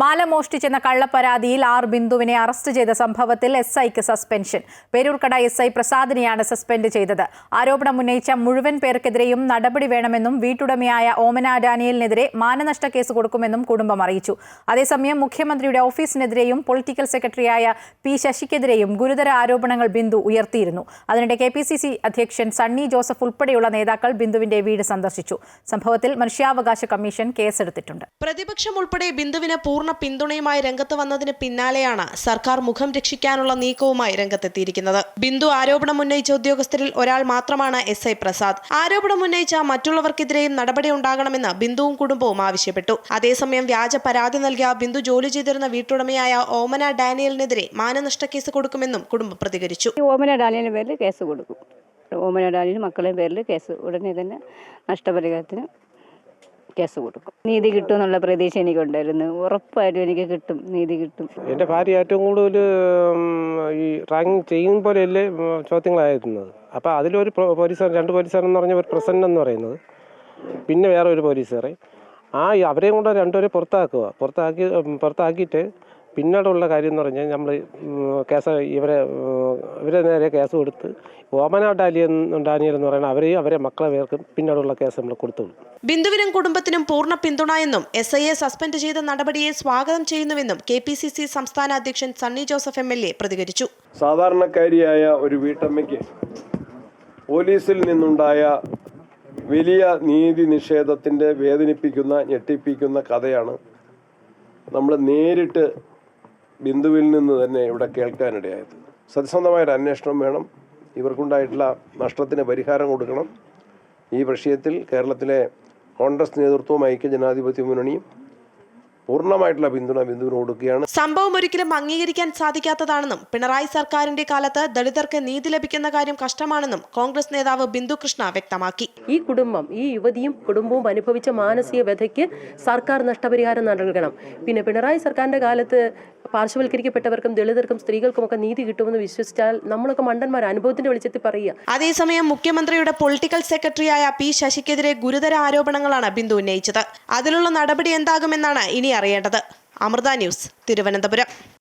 മാല മോഷ്ടിച്ചെന്ന കള്ളപ്പരാതിയിൽ R ബിന്ദുവിനെ arrest ചെയ്ത സംഭവത്തിൽ എസ് ഐക്ക് സസ്പെൻഷൻ. പേരൂർക്കട എസ് ഐ പ്രസാദിനെയാണ് സസ്പെൻഡ് ചെയ്തത്. ആരോപണം ഉന്നയിച്ച മുഴുവൻ പേർക്കെതിരെയും നടപടി വേണമെന്നും വീട്ടുടമയായ ഓമന ഡാനിയലിനെതിരെ മാനനഷ്ട കേസ് കൊടുക്കുമെന്നും കുടുംബം അറിയിച്ചു. അതേസമയം മുഖ്യമന്ത്രിയുടെ ഓഫീസിനെതിരെയും പൊളിറ്റിക്കൽ സെക്രട്ടറിയായ പി ശശിക്കെതിരെയും ഗുരുതര ആരോപണങ്ങൾ ബിന്ദു ഉയർത്തിയിരുന്നു. അതിനിടെ കെ പി സി സി അധ്യക്ഷൻ സണ്ണി ജോസഫ് ഉൾപ്പെടെയുള്ള നേതാക്കൾ ബിന്ദുവിന്റെ വീട് സന്ദർശിച്ചു. സംഭവത്തിൽ മനുഷ്യാവകാശ കമ്മീഷൻ കേസെടുത്തിട്ടുണ്ട്. പ്രതിപക്ഷം ഉൾപ്പെടെ ബിന്ദുവിന് പൂർണ പിന്തുണയുമായി രംഗത്ത് വന്നതിന് പിന്നാലെയാണ് സർക്കാർ മുഖം രക്ഷിക്കാനുള്ള നീക്കവുമായി രംഗത്തെത്തിയിരിക്കുന്നത്. ബിന്ദു ആരോപണം ഉന്നയിച്ച ഉദ്യോഗസ്ഥരിൽ ഒരാൾ മാത്രമാണ് എസ്. ഐ. പ്രസാദ്. ആരോപണം ഉന്നയിച്ച മറ്റുള്ളവർക്കെതിരെയും നടപടി ഉണ്ടാകണമെന്ന് ബിന്ദുവും കുടുംബവും ആവശ്യപ്പെട്ടു. അതേസമയം വ്യാജ പരാതി നൽകിയ ബിന്ദു ജോലി ചെയ്തിരുന്ന വീട്ടുടമയായ ഓമന ഡാനിയലിനെതിരെ മാനനഷ്ട കേസ് കൊടുക്കുമെന്നും കുടുംബം പ്രതികരിച്ചു. ഓമന ഡാനിയലിന്റെ പേരിൽ കേസ് കൊടുക്കും. ഓമന ഡാനിയലും മക്കളുടെ പേരിൽ കേസ് ഉടനെ തന്നെ നഷ്ടപരിഹാരത്തിന് കേസ് കൊടുക്കും. നീതി കിട്ടും എന്നുള്ള പ്രതീക്ഷ എനിക്കുണ്ടായിരുന്നു. ഉറപ്പായിട്ടും എനിക്ക് കിട്ടും. നീതി കിട്ടും. എന്റെ ഭാര്യ ഏറ്റവും കൂടുതൽ ഈ റാങ്കിങ് ചെയ്യും പോലെയല്ലേ ചോദ്യങ്ങളായിരുന്നത്. അപ്പോൾ അതിലൊരു പോലീസ് രണ്ട് പോലീസുകാരെന്ന് പറഞ്ഞ ഒരു പ്രസന്റ് എന്ന് പറയുന്നത്. പിന്നെ വേറെ ഒരു പോലീസുകാരെ ആ അവരെയും കൂടെ രണ്ടുപേരെ പുറത്താക്കുക. പുറത്താക്കി പുറത്താക്കിയിട്ട് പിന്നീടുള്ള കാര്യം എന്ന് പറഞ്ഞാൽ നമ്മൾ കേസ് ഇവരെ ഇവരെ നേരെ കേസ് കൊടുത്ത് ഓമന ഡാലിയൻ ഡാനിയൽ എന്ന് പറയുന്നത് അവരെയും അവരെ മക്കളെ പേർക്കും പിന്നീടുള്ള കേസ് നമ്മൾ കൊടുത്തുള്ളൂ. ബിന്ദുവിനും കുടുംബത്തിനും പൂർണ പിന്തുണ എന്നും എസ് ഐയെ സസ്പെൻഡ് ചെയ്ത നടപടിയെ സ്വാഗതം ചെയ്യുന്നുവെന്നും കെ പി സി സി സംസ്ഥാന അധ്യക്ഷൻ Sunny Joseph M L A പ്രതികരിച്ചു. സാധാരണക്കാരിയായ ഒരു വീട്ടമ്മയ്ക്ക് പോലീസിൽ നിന്നുണ്ടായ വലിയ നീതി നിഷേധത്തിന്റെ വേദനിപ്പിക്കുന്ന ഞെട്ടിപ്പിക്കുന്ന കഥയാണ് നമ്മൾ നേരിട്ട് ബിന്ദുവിൽ നിന്ന് തന്നെ ഇവിടെ കേൾക്കാനിടയായത്. സത്യസന്ധമായൊരു അന്വേഷണം വേണം. ഇവർക്കുണ്ടായിട്ടുള്ള നഷ്ടത്തിന് പരിഹാരം കൊടുക്കണം. ഈ വിഷയത്തിൽ കേരളത്തിലെ കോൺഗ്രസ് നേതൃത്വവും ഐക്യ ജനാധിപത്യ മുന്നണിയും പൂർണമായിട്ടുള്ള പിന്തുണ ബിന്ദുവിന് കൊടുക്കുകയാണ്. സംഭവം ഒരിക്കലും അംഗീകരിക്കാൻ സാധിക്കാത്തതാണെന്നും പിണറായി സർക്കാരിന്റെ കാലത്ത് ദളിതർക്ക് നീതി ലഭിക്കുന്ന കാര്യം കഷ്ടമാണെന്നും കോൺഗ്രസ് നേതാവ് ബിന്ദു കൃഷ്ണ വ്യക്തമാക്കി. ഈ കുടുംബം ഈ യുവതിയും കുടുംബവും അനുഭവിച്ച മാനസിക വ്യഥയ്ക്ക് സർക്കാർ നഷ്ടപരിഹാരം നൽകണം. പിന്നെ പിണറായി സർക്കാരിന്റെ കാലത്ത് പാർശ്വവൽക്കരിക്കപ്പെട്ടവർക്കും ദളിതർക്കും സ്ത്രീകൾക്കും ഒക്കെ നീതി കിട്ടുമെന്ന് വിശ്വസിച്ചാൽ നമ്മളൊക്കെ മണ്ടന്മാർ അനുഭവത്തിന്റെ വെളിച്ചത്തിൽ പറയുക. അതേസമയം മുഖ്യമന്ത്രിയുടെ പൊളിറ്റിക്കൽ സെക്രട്ടറിയായ പി ശശിക്കെതിരെ ഗുരുതര ആരോപണങ്ങളാണ് ബിന്ദു ഉന്നയിച്ചത്. അതിലുള്ള നടപടി എന്താകുമെന്നാണ് ഇനി അറിയേണ്ടത്. അമൃത ന്യൂസ് തിരുവനന്തപുരം.